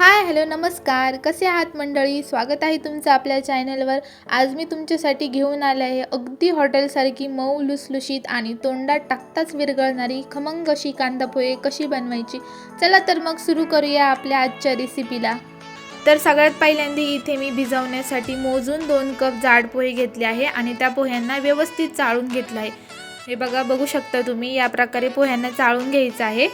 Hi hello नमस्कार. कसे आहात मंडळी? स्वागत आहे तुमचं आपल्या चॅनलवर. आज मी तुमच्यासाठी घेऊन आले आहे अगदी हॉटेलसारखी मऊ लुसलुशीत आणि तोंडात टाकताच विरघळणारी खमंग अशी कांदापोहे कशी बनवायची? चला तर मग सुरू करूया आपल्या आजच्या रेसिपीला तर सगळ्यात पहिल्यांदा इथे मी भिजवण्यासाठी मोजून दोन कप जाड पोहे घेतले आहे आणि त्या पोह्यांना व्यवस्थित चाळून घेतलं आहे. हे बघा बघू शकता तुम्ही या प्रकारे पोह्यांना चाळून घ्यायचं आहे.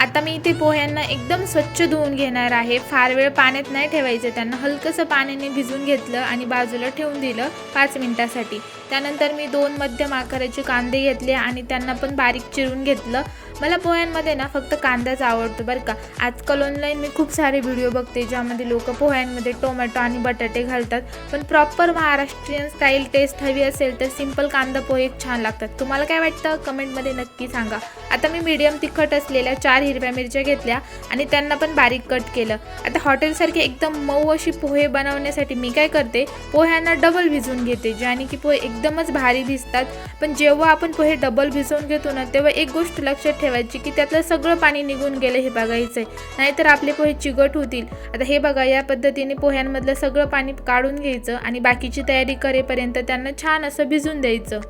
आता मी इथे पोह्यांना एकदम स्वच्छ धुवून घेणार आहे. फार वेळ पाण्यात नाही ठेवायचं. त्यांना हलकंसं पाण्याने भिजून घेतलं आणि बाजूला ठेवून दिलं पाच मिनटासाठी. त्यानंतर मी दोन मध्यम आकाराचे कांदे घेतले आणि त्यांना पण बारीक चिरून घेतलं. मला पोह्यांमध्ये ना फक्त कांदाच आवडतो बरं का. आजकाल ऑनलाईन मी खूप सारे व्हिडिओ बघते ज्यामध्ये लोक पोह्यांमध्ये टोमॅटो आणि बटाटे घालतात. पण प्रॉपर महाराष्ट्रीयन स्टाईल टेस्ट हवी असेल तर सिंपल कांदा पोहे छान लागतात. तुम्हाला काय वाटतं? कमेंटमध्ये नक्की सांगा. आता मी मीडियम तिखट असलेल्या चार हिरव्या मिरच्या घेतल्या आणि त्यांना पण बारीक कट केलं. आता हॉटेलसारखे एकदम मऊ अशी पोहे बनवण्यासाठी मी काय करते पोह्यांना डबल भिजवून घेते ज्याने की पोहे एकदमच भारी भिजतात. पण जेव्हा आपण पोहे डबल भिजवून घेतो ना तेव्हा एक गोष्ट लक्षात ठेवायची की त्यातलं सगळं पाणी निघून गेलं हे बघायचं आहे नाहीतर आपले पोहे चिकट होतील. आता हे बघा या पद्धतीने पोह्यांमधलं सगळं पाणी काढून घ्यायचं आणि बाकीची तयारी करेपर्यंत त्यांना छान असं भिजून द्यायचं.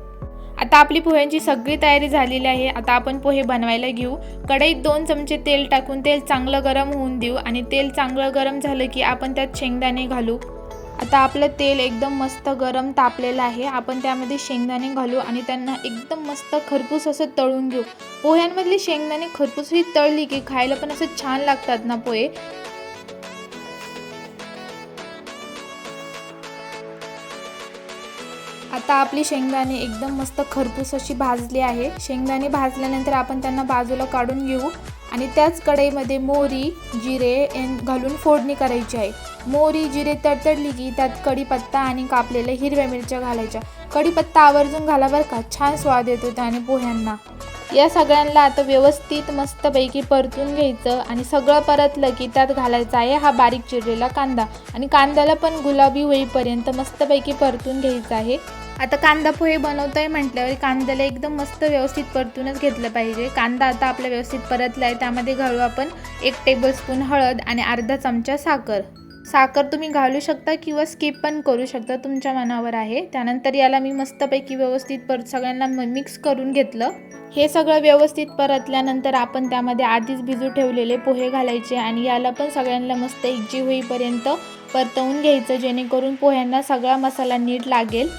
आता आपली पोह्यांची सगळी तयारी झालेली आहे. आता आपण पोहे बनवायला घेऊ. कढईत दोन चमचे तेल टाकून तेल चांगलं गरम होऊन देऊ आणि तेल चांगलं गरम झालं की आपण त्यात शेंगदाणे घालू. आता आपलं तेल एकदम मस्त गरम तापलेलं आहे. आपण त्यामध्ये शेंगदाणे घालू आणि त्यांना एकदम मस्त खरपूस असं तळून घेऊ. पोह्यांमधली शेंगदाणे खरपूस ही तळली की खायला पण असं छान लागतात ना पोहे? आता आपली शेंगदाणे एकदम मस्त खरपूस अशी भाजली आहे. शेंगदाणे भाजल्यानंतर आपण त्यांना बाजूला काढून घेऊ. आणि त्याच कढईमध्ये मोहरी जिरे घालून फोडणी करायची आहे. मोहरी जिरे तडतडली की त्यात कढीपत्ता आणि कापलेल्या हिरव्या मिरच्या घालायच्या. कढीपत्ता आवर्जून घाला बरं का. छान स्वाद येतो त्याने पोह्यांना. या सगळ्यांना आता व्यवस्थित मस्तपैकी परतून घ्यायचं आणि सगळं परतलं की त्यात घालायचा आहे हा बारीक चिरलेला कांदा. आणि कांद्याला पण गुलाबी होईपर्यंत मस्तपैकी परतून घ्यायचं आहे. आता कांदा पोहे बनवतो आहे म्हटल्यावर कांद्याला एकदम मस्त व्यवस्थित परतूनच घेतलं पाहिजे. कांदा आता आपला व्यवस्थित परतला आहे त्यामध्ये घालू आपण एक टेबलस्पून हळद आणि अर्धा चमचा साखर. साखर तुम्ही घालू शकता किंवा स्किप पण करू शकता तुमच्या मनावर आहे. त्यानंतर याला मी मस्तपैकी व्यवस्थित परत सगळ्यांना मिक्स करून घेतलं. हे सगळं व्यवस्थित परतल्यानंतर आपण त्यामध्ये आधीच भिजू ठेवलेले पोहे घालायचे आणि याला पण सगळ्यांना मस्त एकजीव होईपर्यंत परतवून घ्यायचं जेणेकरून पोह्यांना सगळा मसाला नीट लागेल.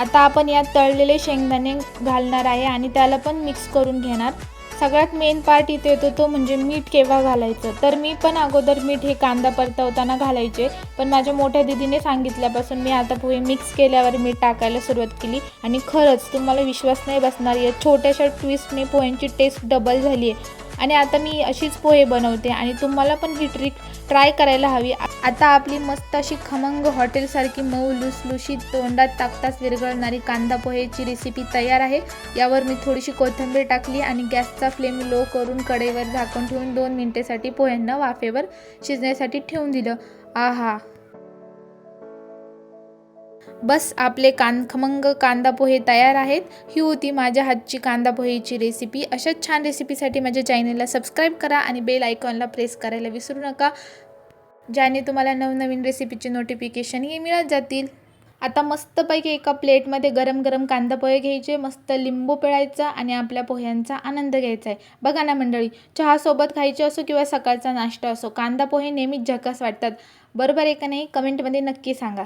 आता आपण यात तळलेले शेंगदाणे घालणार आहे आणि त्याला पण मिक्स करून घेणार. सगळ्यात मेन पार्ट इथे येतो तो म्हणजे मीठ केव्हा घालायचं? तर मी पण अगोदर मीठ हे कांदा परतवताना घालायचे. पण माझ्या मोठ्या दिदीने सांगितल्यापासून मी आता पोहे मिक्स केल्यावर मीठ टाकायला सुरुवात केली. आणि खरंच तुम्हाला विश्वास नाही बसणार या छोट्याशा ट्विस्टने पोह्यांची टेस्ट डबल झाली आहे आणि आता मी अशीच पोहे बनवते आणि तुम्हाला पण ही ट्रिक ट्राय करायला हवी. आता आपली मस्त अशी खमंग हॉटेलसारखी मऊ लुसलुशीत तोंडात ताकताच विरघळणारी कांदा पोहेची रेसिपी तयार आहे. यावर मी थोडीशी कोथिंबीर टाकली आणि गॅसचा फ्लेम लो करून कढईवर झाकून ठेवून दोन मिनटेसाठी पोह्यांना वाफेवर शिजण्यासाठी ठेवून दिलं. आहा! बस आपले कान खमंग कांदा पोहे तयार आहेत. ही होती माझ्या हातची कांदा पोहेची रेसिपी अशाच छान रेसिपीसाठी माझ्या चॅनेलला सबस्क्राईब करा आणि बेल आयकॉनला प्रेस करायला विसरू नका ज्याने तुम्हाला नवनवीन रेसिपीचे नोटिफिकेशन हे मिळत जातील. आता मस्तपैकी एका प्लेटमध्ये गरम गरम कांदा पोहे घ्यायचे मस्त लिंबू पिळायचा आणि आपल्या पोह्यांचा आनंद घ्यायचा आहे बघा ना मंडळी चहासोबत खायचे असो किंवा सकाळचा नाश्ता असो कांदा पोहे नेहमीच झकास वाटतात. बरोबर आहे का नाही? कमेंटमध्ये नक्की सांगा.